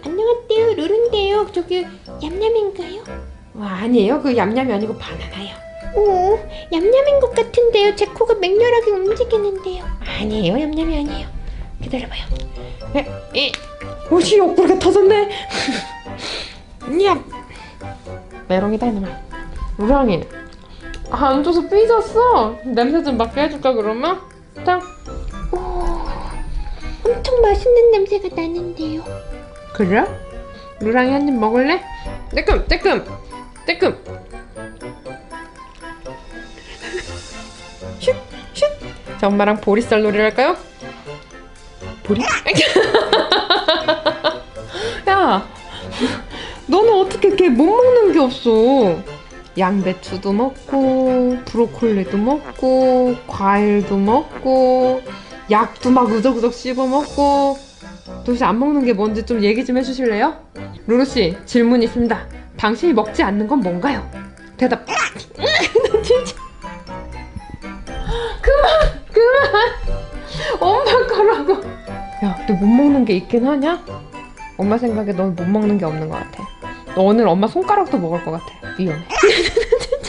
안녕하세요 루루인데요 저기 얌얌인가요? 와, 아니에요. 그 얌얌이 아니고 바나나요. 오 얌얌인 것 같은데요 제 코가 맹렬하게 움직이는데요 아니에요. 얌얌이 아니에요. 기다려봐요. 에, 이, 옷이 옆구리가 터졌네. 야, 메롱이다 이놈아. 우랑이. 아, 앉아서 삐졌어. 냄새 좀 맡게 해줄까 그러면? 자, 오 엄청 맛있는 냄새가 나는데요 그래? 루랑이 한 입 먹을래? 떼끔, 떼끔, 떼끔. 슉, 슉. 자, 엄마랑 보리쌀 놀이를 할까요? 보리? 야, 너는 어떻게 이렇게 못 먹는 게 없어? 양배추도 먹고, 브로콜리도 먹고, 과일도 먹고, 약도 막 우적우적 씹어 먹고. 도대체 안 먹는 게 뭔지 좀 얘기 좀 해주실래요? 루루 씨 질문 있습니다. 당신이 먹지 않는 건 뭔가요? 대답. 진짜. 그만 그만. 엄마 거라고. 야, 너 못 먹는 게 있긴 하냐? 엄마 생각에 넌 못 먹는 게 없는 것 같아. 너 오늘 엄마 손가락도 먹을 것 같아. 위험해.